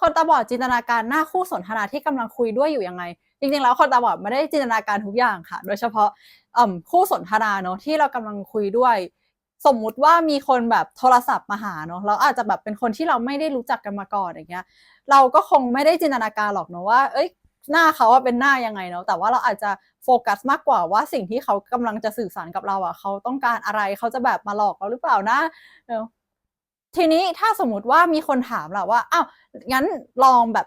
คนตาบอดจินตนาการหน้าคู่สนทนาที่กำลังคุยด้วยอยู่ยังไง จริงๆแล้วคนตาบอดไม่ได้จินตนาการทุกอย่างค่ะ โดยเฉพาะคู่สนทนาเนาะที่เรากำลังคุยด้วย สมมุติว่ามีคนแบบโทรศัพท์มาหาเนาะแล้วอาจจะแบบเป็นคนที่เราไม่ได้รู้จักกันมาก่อนอย่างเงี้ย เราก็คงไม่ได้จินตนาการหรอกเนาะว่า เอ้ยหน้าเขาว่าเป็นหน้ายังไงเนาะแต่ว่าเราอาจจะโฟกัสมากกว่าว่าสิ่งที่เขากำลังจะสื่อสารกับเราอะเขาต้องการอะไรเขาจะแบบมาหลอกเราหรือเปล่านะเออ ทีนี้ถ้าสมมติว่ามีคนถามเราว่าอ้าวงั้นลองแบบ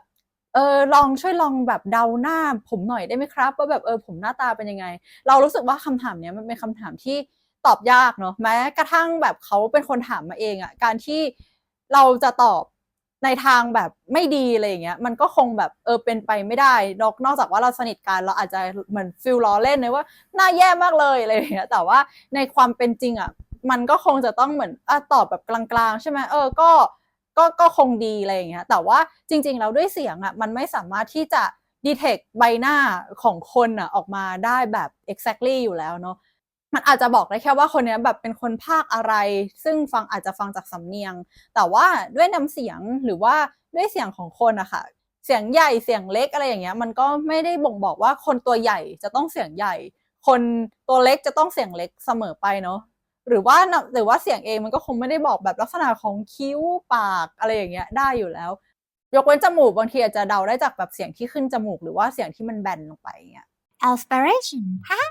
เออลองช่วยลองแบบเดาหน้าผมหน่อยได้ไหมครับ ว่าแบบเออผมหน้าตาเป็นยังไง เรารู้สึกว่าคำถามเนี้ยมันเป็นคำถามที่ตอบยากเนาะแม้กระทั่งแบบเขาเป็นคนถามมาเองอะการที่เราจะตอบในทางแบบไม่ดีอะไรอย่างเงี้ยมันก็คงแบบเออเป็นไปไม่ได้ นอกนอกจากว่าเราสนิทกันเราอาจจะเหมือนฟิลล้อเล่นเลยว่าหน้าแย่มากเลยอะไรอย่างเงี้ยแต่ว่าในความเป็นจริงอะ มันก็คงจะต้องเหมือนอตอบแบบกลางๆ ใช่ไหมเออก็ก็ก็คงดีอะไรอย่างเงี้ยแต่ว่าจริงๆแล้วด้วยเสียงอะมันไม่สามารถที่จะ detect ใบหน้าของคนอะออกมาได้แบบ exactly อยู่แล้วเนาะมันอาจจะบอกได้แค่ว่าคนเนี้ยแบบเป็นคนภาคอะไร ซึ่งฟังอาจจะฟังจากสำเนียง แต่ว่าด้วยน้ำเสียงหรือว่าด้วยเสียงของคนอะค่ะเสียงใหญ่เสียงเล็กอะไรอย่างเงี้ยมันก็ไม่ได้บ่งบอกว่าคนตัวใหญ่จะต้องเสียงใหญ่ คนตัวเล็กจะต้องเสียงเล็กเสมอไปเนาะ หรือว่าหรือว่าเสียงเองมันก็คงไม่ได้บอกแบบลักษณะของคิ้วปากอะไรอย่างเงี้ยได้อยู่แล้ว ยกเว้นจมูกบางทีอาจจะเดาได้จากแบบเสียงที่ขึ้นจมูก หรือว่าเสียงที่มันแบนลงไปอย่างเงี้ย Aspiration ฮะ